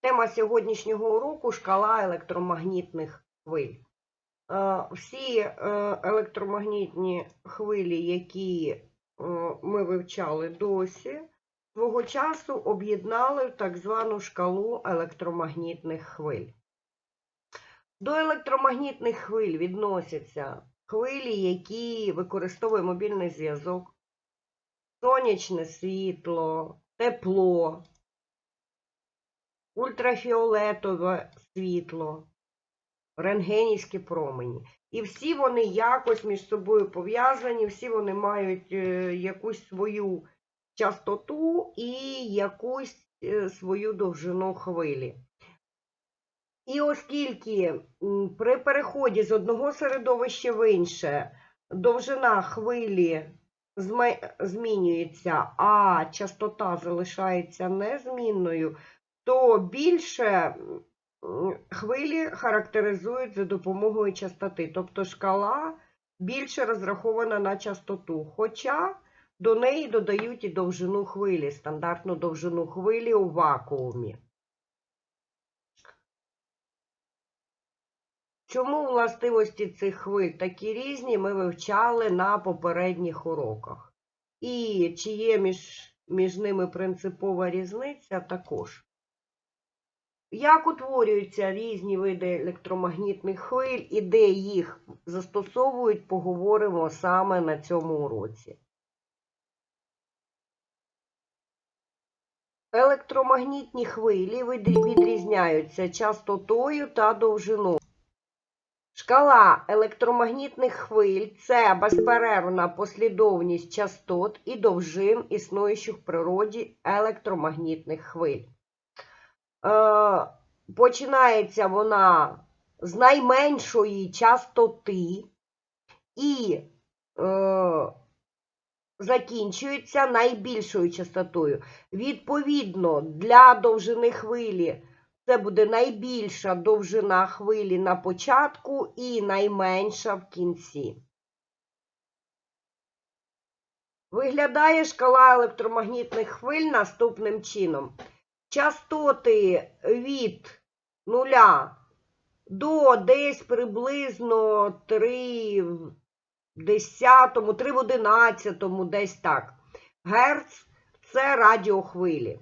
Тема сьогоднішнього уроку шкала електромагнітних хвиль. Е, Всі е, електромагнітні хвилі, які е, ми вивчали досі, свого часу об'єднали в так звану шкалу електромагнітних хвиль. До електромагнітних хвиль відносяться хвилі, які використовує мобільний зв'язок, сонячне світло, тепло, ультрафіолетове світло, рентгенівські промені. І всі вони якось між собою пов'язані, всі вони мають е, якусь свою частоту і якусь е, свою довжину хвилі. І оскільки при переході з одного середовища в інше довжина хвилі змінюється, а частота залишається незмінною, то більше хвилі характеризують за допомогою частоти. Тобто шкала більше розрахована на частоту. Хоча до неї додають і довжину хвилі, стандартну довжину хвилі у вакуумі. Чому властивості цих хвиль такі різні, ми вивчали на попередніх уроках. І чи є між, між ними принципова різниця також. Як утворюються різні види електромагнітних хвиль і де їх застосовують, поговоримо саме на цьому уроці. Електромагнітні хвилі відрізняються частотою та довжиною. Шкала електромагнітних хвиль це безперервна послідовність частот і довжин існуючих в природі електромагнітних хвиль. Е, починається вона з найменшої частоти і е, закінчується найбільшою частотою. Відповідно, для довжини хвилі це буде найбільша довжина хвилі на початку і найменша в кінці. Виглядає шкала електромагнітних хвиль наступним чином. Частоти від 0 до десь приблизно 3 в 10, 3 в 11, десь так. Герц це радіохвилі.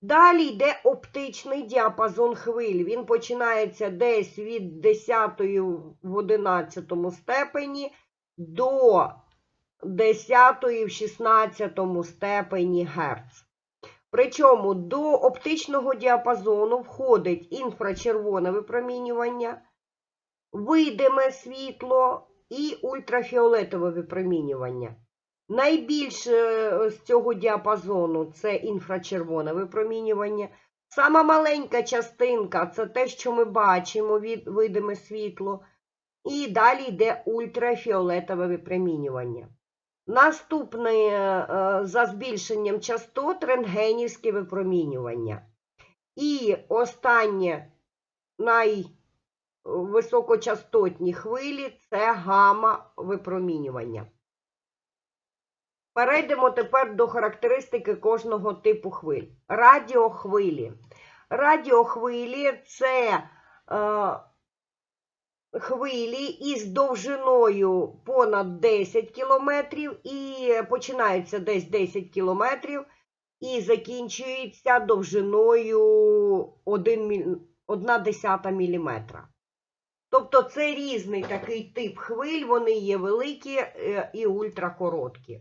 Далі йде оптичний діапазон хвиль. Він починається десь від 10 в 11 степені до 10 в 16 степені Герц. Причому до оптичного діапазону входить інфрачервоне випромінювання, видиме світло і ультрафіолетове випромінювання. Найбільше з цього діапазону це інфрачервоне випромінювання. Сама маленька частинка це те, що ми бачимо від видиме світло. І далі йде ультрафіолетове випромінювання. Наступне е, за збільшенням частот рентгенівське випромінювання. І останнє найвисокочастотні хвилі це гама випромінювання. Перейдемо тепер до характеристики кожного типу хвиль. Радіохвилі. Радіохвилі це е, хвилі із довжиною понад 10 км і починаються десь 10 км і закінчуються довжиною 1 десята мм. Тобто це різний такий тип хвиль, вони є великі е, і ультракороткі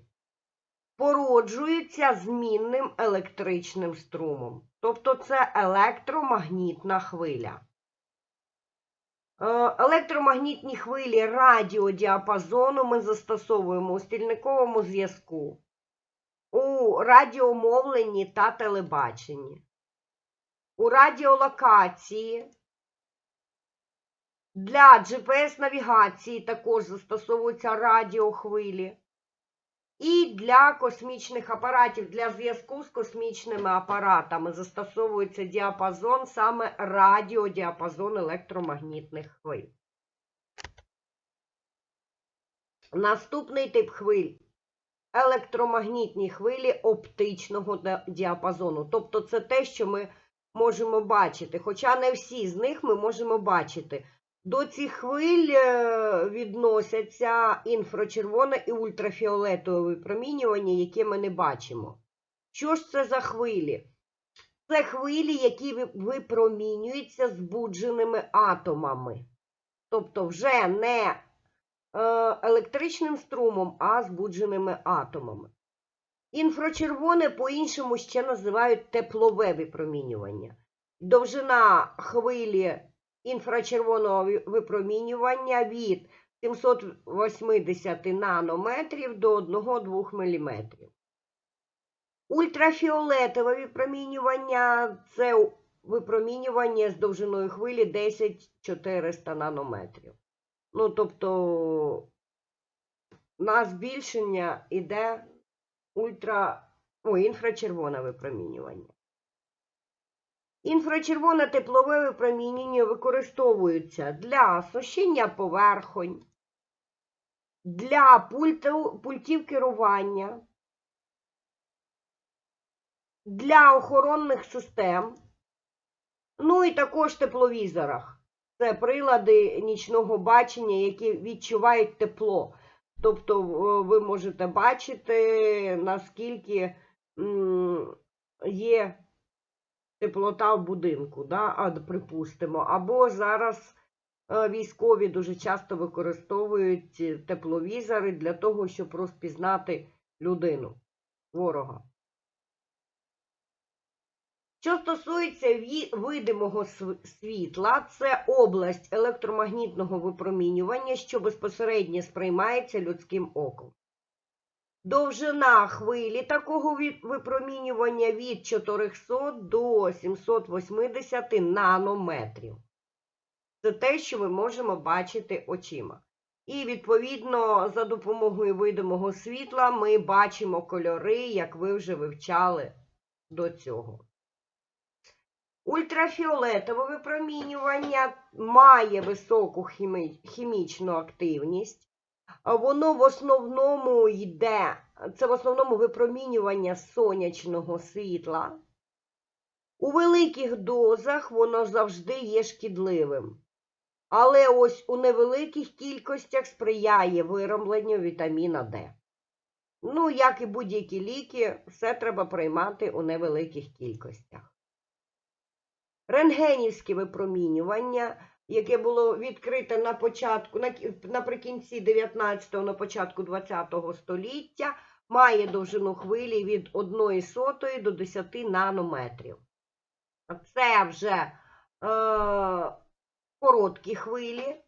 породжується змінним електричним струмом. Тобто це електромагнітна хвиля. Е, Електромагнітні хвилі радіодіапазону ми застосовуємо у стільниковому зв'язку, у радіомовленні та телебаченні, у радіолокації. Для GPS-навігації також застосовуються радіохвилі. І для космічних апаратів, для зв'язку з космічними апаратами застосовується діапазон, саме радіодіапазон електромагнітних хвиль. Наступний тип хвиль електромагнітні хвилі оптичного діапазону. Тобто це те, що ми можемо бачити, хоча не всі з них ми можемо бачити. До цих хвиль е, відносяться інфрачервоне і ультрафіолетове випромінювання, яке ми не бачимо. Що ж це за хвилі? Це хвилі, які ви- випромінюються збудженими атомами. Тобто вже не е, електричним струмом, а збудженими атомами. Інфрачервоне по-іншому ще називають теплове випромінювання. Довжина хвилі інфрачервоного випромінювання від 780 нанометрів до 1-2 мм. Ультрафіолетове випромінювання це випромінювання з довжиною хвилі 10-400 нанометрів. Ну, тобто на збільшення йде ультра... Ой, інфрачервоне випромінювання. Інфрачервоне теплове випромінювання використовується для сушіння поверхонь, для пульту, пультів керування, для охоронних систем, ну і також тепловізорах. Це прилади нічного бачення, які відчувають тепло. Тобто е, ви можете бачити, наскільки є теплота в будинку, да? припустимо. Або зараз е, військові дуже часто використовують е, тепловізори для того, щоб розпізнати людину, ворога. Що стосується видимого світла, це область електромагнітного випромінювання, що безпосередньо сприймається людським оком. Довжина хвилі такого випромінювання від 400 до 780 нанометрів. Це те, що ми можемо бачити очима. І, відповідно, за допомогою видимого світла ми бачимо кольори, як ви вже вивчали до цього. Ультрафіолетове випромінювання має високу хімічну активність. Воно в основному йде, це в основному випромінювання сонячного світла. У великих дозах воно завжди є шкідливим. Але ось у невеликих кількостях сприяє виробленню вітаміна Д. Ну, як і будь-які ліки, все треба приймати у невеликих кількостях. Рентгенівське випромінювання, яке було відкрите на початку, наприкінці 19-го, на початку 20-го століття, має довжину хвилі від 1 сотої до 10 нанометрів. Це вже е, короткі хвилі.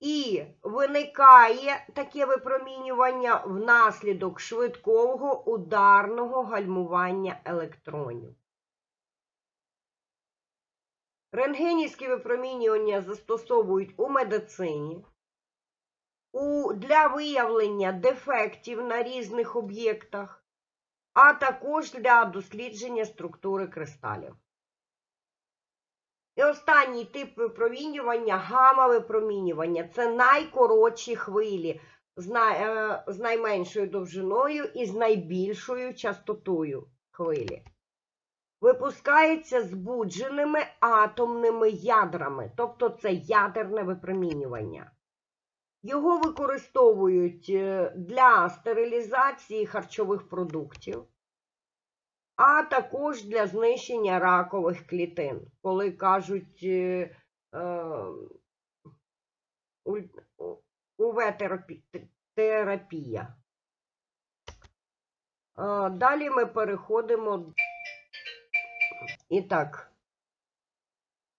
І виникає таке випромінювання внаслідок швидкого ударного гальмування електронів. Рентгенівське випромінювання застосовують у медицині, у, для виявлення дефектів на різних об'єктах, а також для дослідження структури кристалів. І останній тип випромінювання гамма-випромінювання. Це найкоротші хвилі е, з найменшою довжиною і з найбільшою частотою хвилі випускається збудженими атомними ядрами, тобто це ядерне випромінювання. Його використовують е, для стерилізації харчових продуктів, а також для знищення ракових клітин, коли кажуть е, е, УВ-терапія. Далі ми переходимо і так,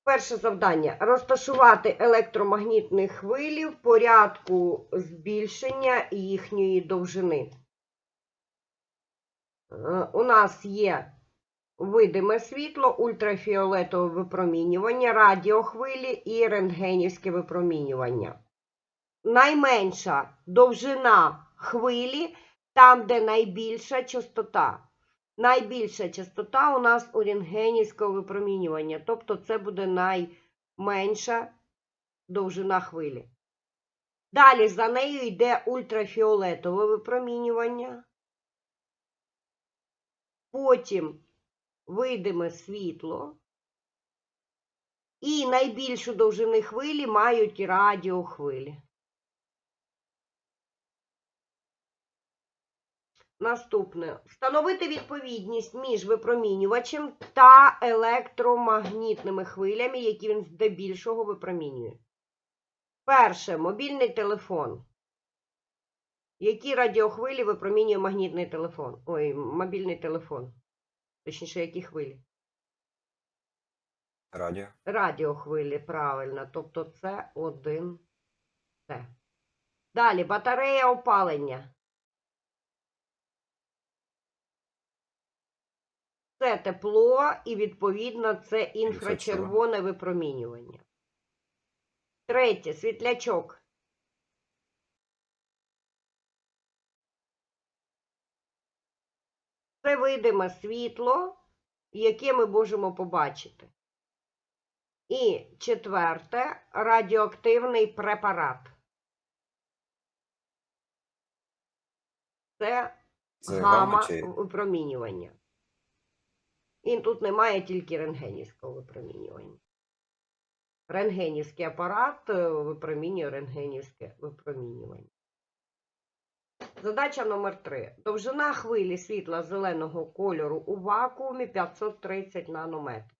перше завдання розташувати електромагнітні хвилі в порядку збільшення їхньої довжини. Е, У нас є видиме світло, ультрафіолетове випромінювання, радіохвилі і рентгенівське випромінювання. Найменша довжина хвилі там, де найбільша частота. Найбільша частота у нас у рентгенівського випромінювання, тобто це буде найменша довжина хвилі. Далі за нею йде ультрафіолетове випромінювання. Потім видиме світло, і найбільшу довжини хвилі мають радіохвилі. Наступне. Встановити відповідність між випромінювачем та електромагнітними хвилями, які він здебільшого випромінює. Перше. Мобільний телефон. Які радіохвилі випромінює магнітний телефон? Ой, мобільний телефон. Точніше, які хвилі? Радіо. Радіохвилі, правильно. Тобто це один Т. Далі батарея опалення. Це тепло і, відповідно, це інфрачервоне випромінювання. Третє світлячок. Це видиме світло, яке ми можемо побачити. І четверте радіоактивний препарат. Це чи випромінювання. І тут немає тільки рентгенівського випромінювання. Рентгенівський апарат е, випромінює рентгенівське випромінювання. Задача номер 3. Довжина хвилі світла зеленого кольору у вакуумі 530 нанометрів.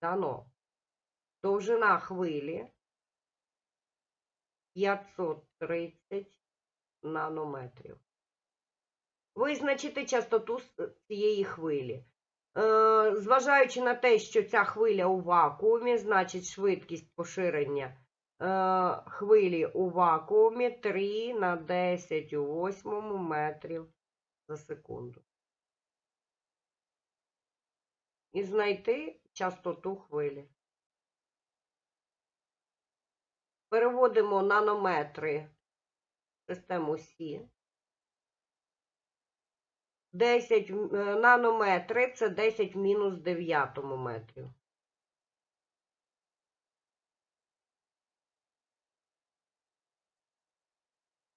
Дано. Довжина хвилі 530 нанометрів. Визначити частоту цієї хвилі. Е, Зважаючи на те, що ця хвиля у вакуумі, значить швидкість поширення е, хвилі у вакуумі 3 на 10 у 8 метрів за секунду. І знайти частоту хвилі. Переводимо нанометри в систему Сі. 10 м- е, нанометри це 10 в мінус 9 метрів.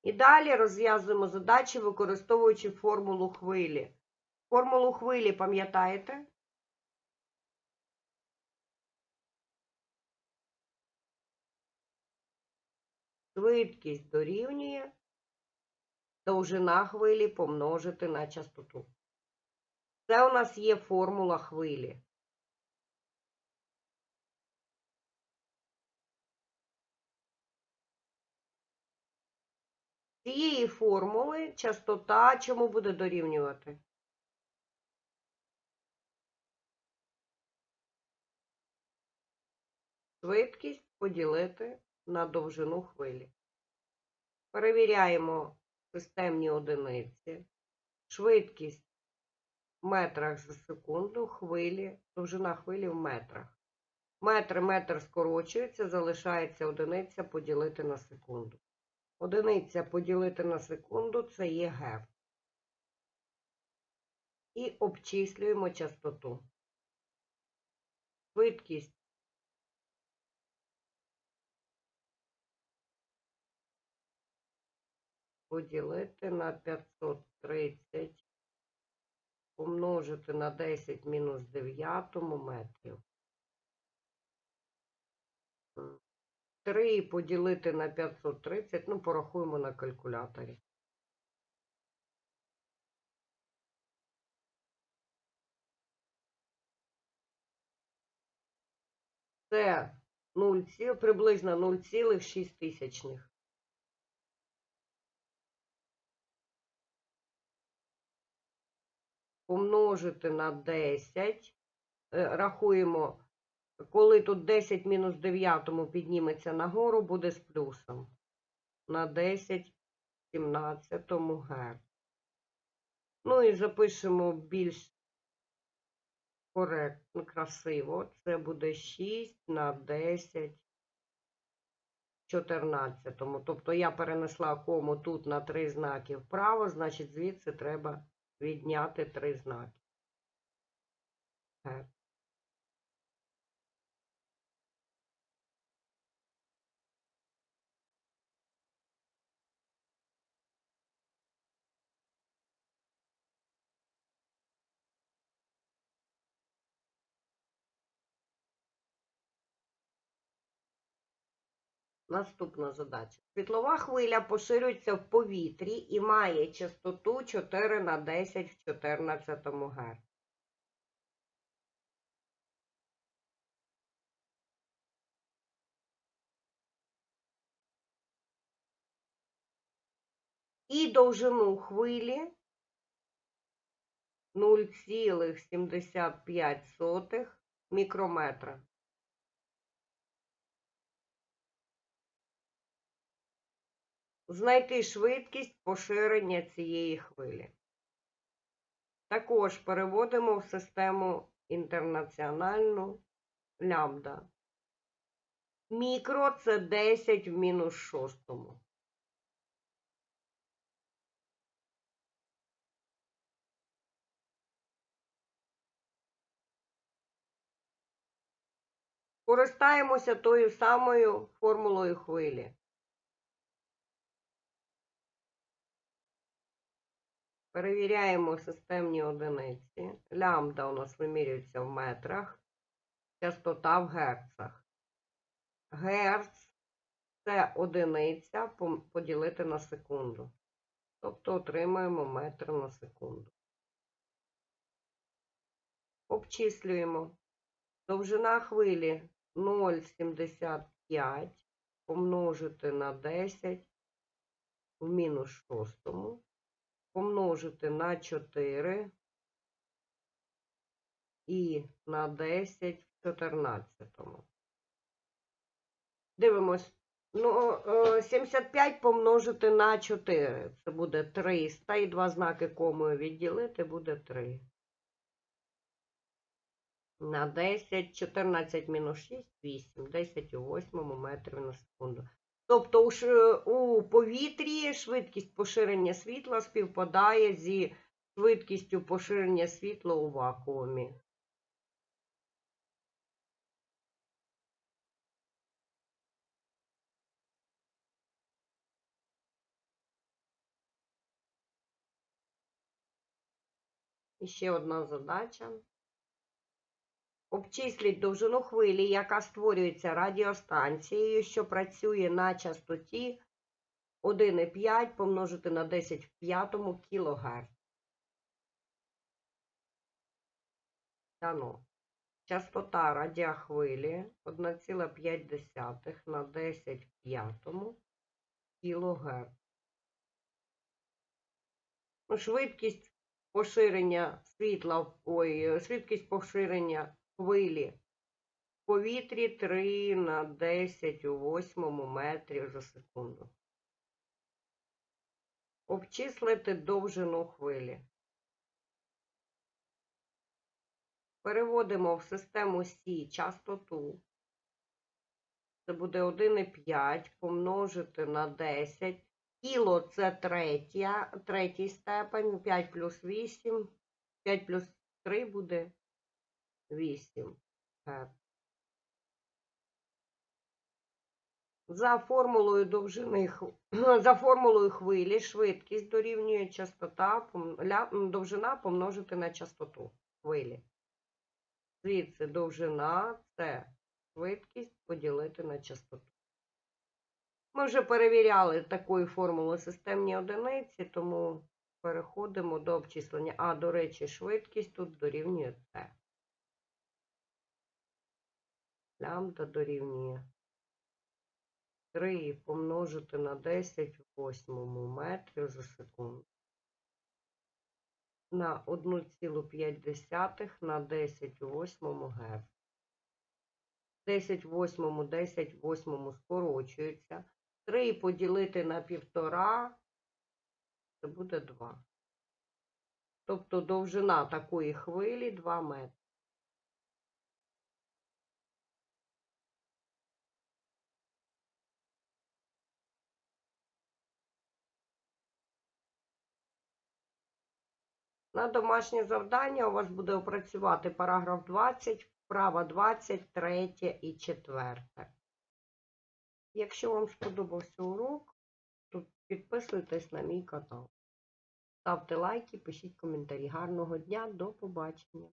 І далі розв'язуємо задачі, використовуючи формулу хвилі. Формулу хвилі пам'ятаєте? Швидкість дорівнює довжина хвилі помножити на частоту. Це у нас є формула хвилі. Цієї формули частота чому буде дорівнювати? Швидкість поділити на довжину хвилі. Перевіряємо системні одиниці. Швидкість в метрах за секунду, хвилі, довжина хвилі в метрах. Метр, метр скорочується, залишається одиниця поділити на секунду. Одиниця поділити на секунду це є геф. І обчислюємо частоту. Швидкість поділити на 530, помножити на 10 мінус 9 метрів. 3 поділити на 530, ну, порахуємо на калькуляторі. Це 0, ці- приблизно 0,6 Помножити на 10. Е, Рахуємо, коли тут 10 мінус 9 підніметься нагору, буде з плюсом. На 10 17 Гц. Ну і запишемо більш коректно, красиво. Це буде 6 на 10 14. Тобто я перенесла кому тут на 3 знаки вправо, значить звідси треба відняти три знаки. Наступна задача. Світлова хвиля поширюється в повітрі і має частоту 4 на 10 в 14 Гц. І довжину хвилі 0,75 мікрометра. Знайти швидкість поширення цієї хвилі. Також переводимо в систему інтернаціональну лямбда. Мікро це 10 в мінус шостому. Користаємося тою самою формулою хвилі. Перевіряємо системні одиниці. Лямбда у нас вимірюється в метрах, частота в герцах. Герц це одиниця поділити на секунду. Тобто отримаємо метр на секунду. Обчислюємо. Довжина хвилі 0,75 помножити на 10 в мінус шостому, помножити на 4 і на 10 в 14. Дивимось. Ну, е, 75 помножити на 4. Це буде 300. І два знаки комою відділити буде 3 на 10, 14 мінус 6, 8, 10 у 8 метрів на секунду. Тобто у, повітрі швидкість поширення світла співпадає зі швидкістю поширення світла у вакуумі. І ще одна задача. Обчисліть довжину хвилі, яка створюється радіостанцією, що працює на частоті 1,5 помножити на 10 в п'ятому кілогерц. Дано. Частота радіохвилі 1,5 на 10 в п'ятому кілогерц. Ну, швидкість поширення світла, ой, швидкість поширення хвилі в повітрі 3 на 10 у 8 метрів за секунду. Обчислити довжину хвилі. Переводимо в систему Сі частоту. Це буде 1,5 помножити на 10. Кіло це третя, третій степень, 5 плюс 8, 5 плюс 3 буде 8 Герц. За формулою довжини за формулою хвилі швидкість дорівнює частота довжина помножити на частоту хвилі. Звідси довжина це швидкість поділити на частоту. Ми вже перевіряли такою формулою системні одиниці, тому переходимо до обчислення. А, до речі, швидкість тут дорівнює Т. Лямбда дорівнює 3 помножити на 10 в восьмому метрів за секунду. На 1,5 на 10 у восьмому Гц. 10 в восьмому, 10 в восьмому скорочується. 3 поділити на півтора, це буде 2. Тобто довжина такої хвилі 2 метри. На домашнє завдання у вас буде опрацювати параграф 20, вправа 23 і 4. Якщо вам сподобався урок, то підписуйтесь на мій канал. Ставте лайки, пишіть коментарі. Гарного дня, до побачення!